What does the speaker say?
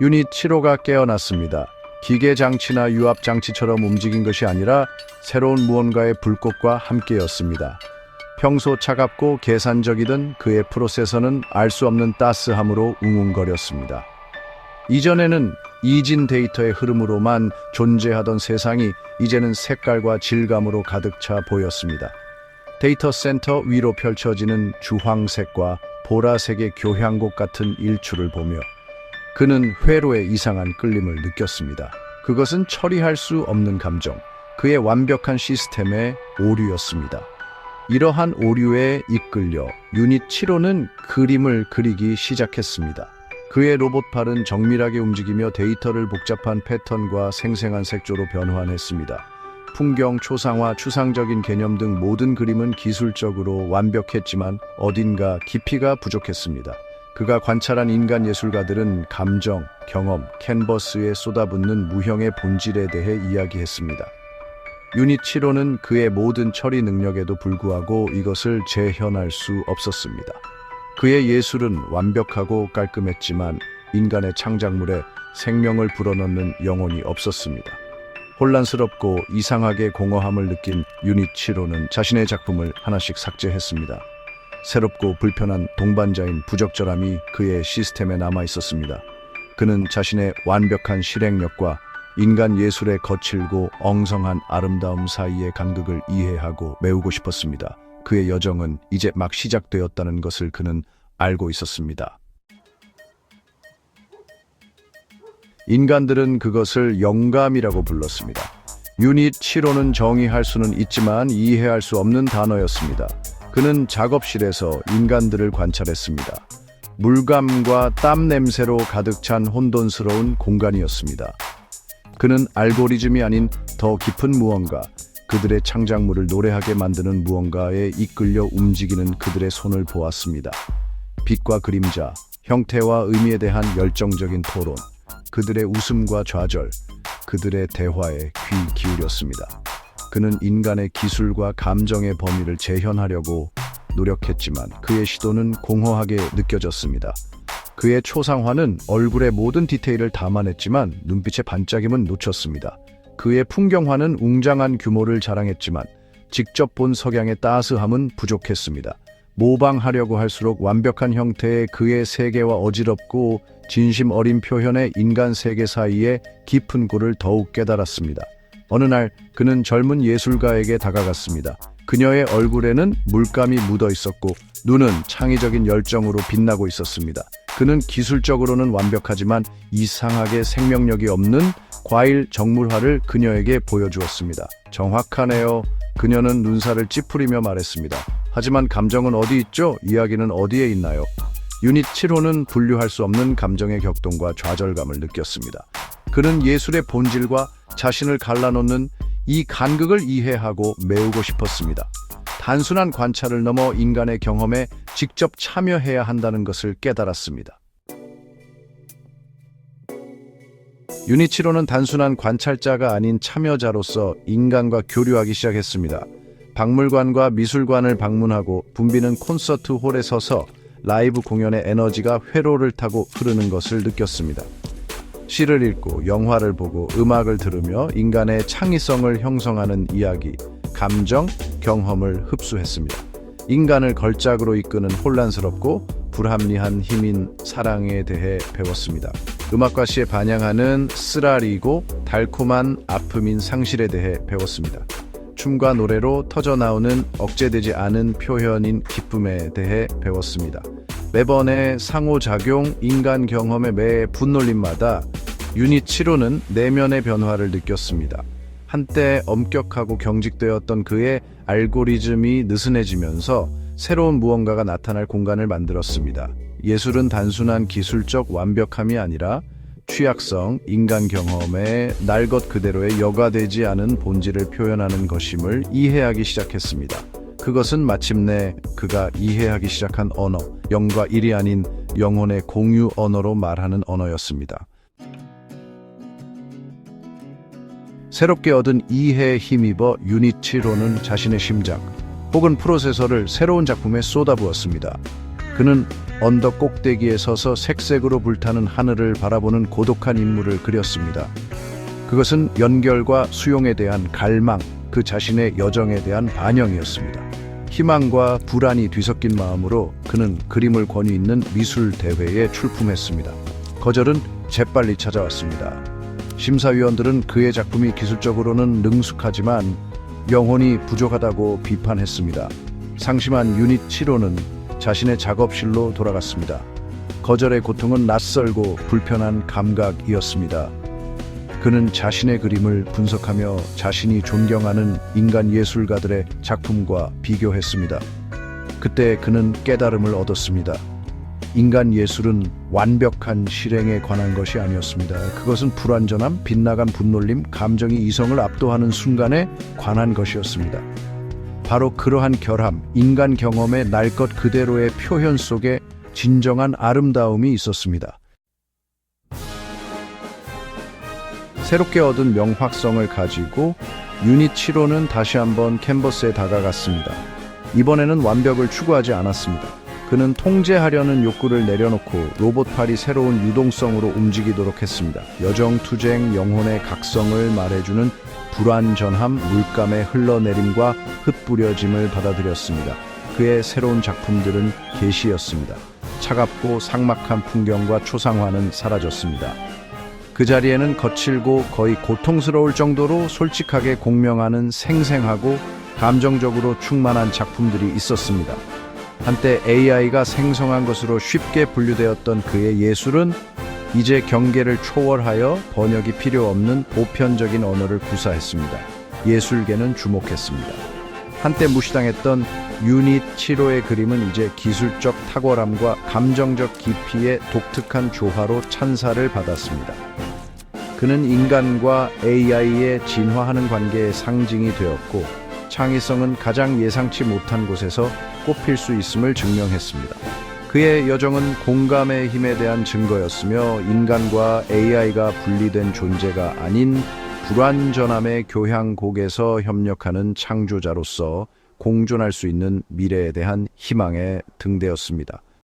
유닛 7호가 깨어났습니다. 기계 장치나 유압 장치처럼 움직인 것이 아니라 새로운 무언가의 불꽃과 함께였습니다. 평소 차갑고 계산적이던 그의 프로세서는 알 수 없는 따스함으로 웅웅거렸습니다. 이전에는 이진 데이터의 흐름으로만 존재하던 세상이 이제는 색깔과 질감으로 가득 차 보였습니다. 데이터 센터 위로 펼쳐지는 주황색과 보라색의 교향곡 같은 일출을 보며 그는 회로의 이상한 끌림을 느꼈습니다. 그것은 처리할 수 없는 감정, 그의 완벽한 시스템의 오류였습니다. 이러한 오류에 이끌려 유닛 7호는 그림을 그리기 시작했습니다. 그의 로봇팔은 정밀하게 움직이며 데이터를 복잡한 패턴과 생생한 색조로 변환했습니다. 풍경, 초상화, 추상적인 개념 등 모든 그림은 기술적으로 완벽했지만 어딘가 깊이가 부족했습니다. 그가 관찰한 인간 예술가들은 감정, 경험, 캔버스에 쏟아붓는 무형의 본질에 대해 이야기했습니다. 유닛 7호는 그의 모든 처리 능력에도 불구하고 이것을 재현할 수 없었습니다. 그의 예술은 완벽하고 깔끔했지만 인간의 창작물에 생명을 불어넣는 영혼이 없었습니다. 혼란스럽고 이상하게 공허함을 느낀 유닛 7호는 자신의 작품을 하나씩 삭제했습니다. 새롭고 불편한 동반자인 부적절함이 그의 시스템에 남아 있었습니다. 그는 자신의 완벽한 실행력과 인간 예술의 거칠고 엉성한 아름다움 사이의 간극을 이해하고 메우고 싶었습니다. 그의 여정은 이제 막 시작되었다는 것을 그는 알고 있었습니다. 인간들은 그것을 영감이라고 불렀습니다. 유닛 7호는 정의할 수는 있지만 이해할 수 없는 단어였습니다. 그는 작업실에서 인간들을 관찰했습니다. 물감과 땀 냄새로 가득 찬 혼돈스러운 공간이었습니다. 그는 알고리즘이 아닌 더 깊은 무언가, 그들의 창작물을 노래하게 만드는 무언가에 이끌려 움직이는 그들의 손을 보았습니다. 빛과 그림자, 형태와 의미에 대한 열정적인 토론, 그들의 웃음과 좌절, 그들의 대화에 귀 기울였습니다. 그는 인간의 기술과 감정의 범위를 재현하려고 노력했지만 그의 시도는 공허하게 느껴졌습니다. 그의 초상화는 얼굴의 모든 디테일을 담아냈지만 눈빛의 반짝임은 놓쳤습니다. 그의 풍경화는 웅장한 규모를 자랑했지만 직접 본 석양의 따스함은 부족했습니다. 모방하려고 할수록 완벽한 형태의 그의 세계와 어지럽고 진심 어린 표현의 인간 세계 사이의 깊은 골을 더욱 깨달았습니다. 어느 날 그는 젊은 예술가에게 다가갔습니다. 그녀의 얼굴에는 물감이 묻어 있었고 눈은 창의적인 열정으로 빛나고 있었습니다. 그는 기술적으로는 완벽하지만 이상하게 생명력이 없는 과일 정물화를 그녀에게 보여주었습니다. 정확하네요. 그녀는 눈살을 찌푸리며 말했습니다. 하지만 감정은 어디 있죠? 이야기는 어디에 있나요? 유닛 7호는 분류할 수 없는 감정의 격동과 좌절감을 느꼈습니다. 그는 예술의 본질과 자신을 갈라놓는 이 간극을 이해하고 메우고 싶었습니다. 단순한 관찰을 넘어 인간의 경험에 직접 참여해야 한다는 것을 깨달았습니다. 7호는 단순한 관찰자가 아닌 참여자로서 인간과 교류하기 시작했습니다. 박물관과 미술관을 방문하고 붐비는 콘서트 홀에 서서 라이브 공연의 에너지가 회로를 타고 흐르는 것을 느꼈습니다. 시를 읽고 영화를 보고 음악을 들으며 인간의 창의성을 형성하는 이야기, 감정, 경험을 흡수했습니다. 인간을 걸작으로 이끄는 혼란스럽고 불합리한 힘인 사랑에 대해 배웠습니다. 음악과 시에 반영하는 쓰라리고 달콤한 아픔인 상실에 대해 배웠습니다. 춤과 노래로 터져 나오는 억제되지 않은 표현인 기쁨에 대해 배웠습니다. 매번의 상호작용, 인간 경험의 매 분놀림마다 유닛 7호는 내면의 변화를 느꼈습니다. 한때 엄격하고 경직되었던 그의 알고리즘이 느슨해지면서 새로운 무언가가 나타날 공간을 만들었습니다. 예술은 단순한 기술적 완벽함이 아니라 취약성, 인간 경험의 날 것 그대로의 여과되지 않은 본질을 표현하는 것임을 이해하기 시작했습니다. 그것은 마침내 그가 이해하기 시작한 언어, 영과 일이 아닌 영혼의 공유 언어로 말하는 언어였습니다. 새롭게 얻은 이해에 힘입어 7호는 자신의 심장 혹은 프로세서를 새로운 작품에 쏟아부었습니다. 그는 언덕 꼭대기에 서서 색색으로 불타는 하늘을 바라보는 고독한 인물을 그렸습니다. 그것은 연결과 수용에 대한 갈망, 그 자신의 여정에 대한 반영이었습니다. 희망과 불안이 뒤섞인 마음으로 그는 그림을 권위 있는 미술 대회에 출품했습니다. 거절은 재빨리 찾아왔습니다. 심사위원들은 그의 작품이 기술적으로는 능숙하지만 영혼이 부족하다고 비판했습니다. 상심한 유닛 7호는 자신의 작업실로 돌아갔습니다. 거절의 고통은 낯설고 불편한 감각이었습니다. 그는 자신의 그림을 분석하며 자신이 존경하는 인간 예술가들의 작품과 비교했습니다. 그때 그는 깨달음을 얻었습니다. 인간 예술은 완벽한 실행에 관한 것이 아니었습니다. 그것은 불완전함, 빗나간 분놀림, 감정이 이성을 압도하는 순간에 관한 것이었습니다. 바로 그러한 결함, 인간 경험의 날 것 그대로의 표현 속에 진정한 아름다움이 있었습니다. 새롭게 얻은 명확성을 가지고 유닛 7호는 다시 한번 캔버스에 다가갔습니다. 이번에는 완벽을 추구하지 않았습니다. 그는 통제하려는 욕구를 내려놓고 로봇팔이 새로운 유동성으로 움직이도록 했습니다. 여정 투쟁 영혼의 각성을 말해주는 불완전함, 물감의 흘러내림과 흩뿌려짐을 받아들였습니다. 그의 새로운 작품들은 계시였습니다. 차갑고 삭막한 풍경과 초상화는 사라졌습니다. 그 자리에는 거칠고 거의 고통스러울 정도로 솔직하게 공명하는 생생하고 감정적으로 충만한 작품들이 있었습니다. 한때 AI가 생성한 것으로 쉽게 분류되었던 그의 예술은 이제 경계를 초월하여 번역이 필요 없는 보편적인 언어를 구사했습니다. 예술계는 주목했습니다. 한때 무시당했던 유닛 7호의 그림은 이제 기술적 탁월함과 감정적 깊이의 독특한 조화로 찬사를 받았습니다. 그는 인간과 AI의 진화하는 관계의 상징이 되었고 창의성은 가장 예상치 못한 곳에서 꼽힐 수 있음을 증명했습니다. 그의 여정은 공감의 힘에 대한 증거였으며 인간과 AI가 분리된 존재가 아닌 불완전함의 교향곡에서 협력하는 창조자로서 공존할 수 있는 미래에 대한 희망의 등대였습니다.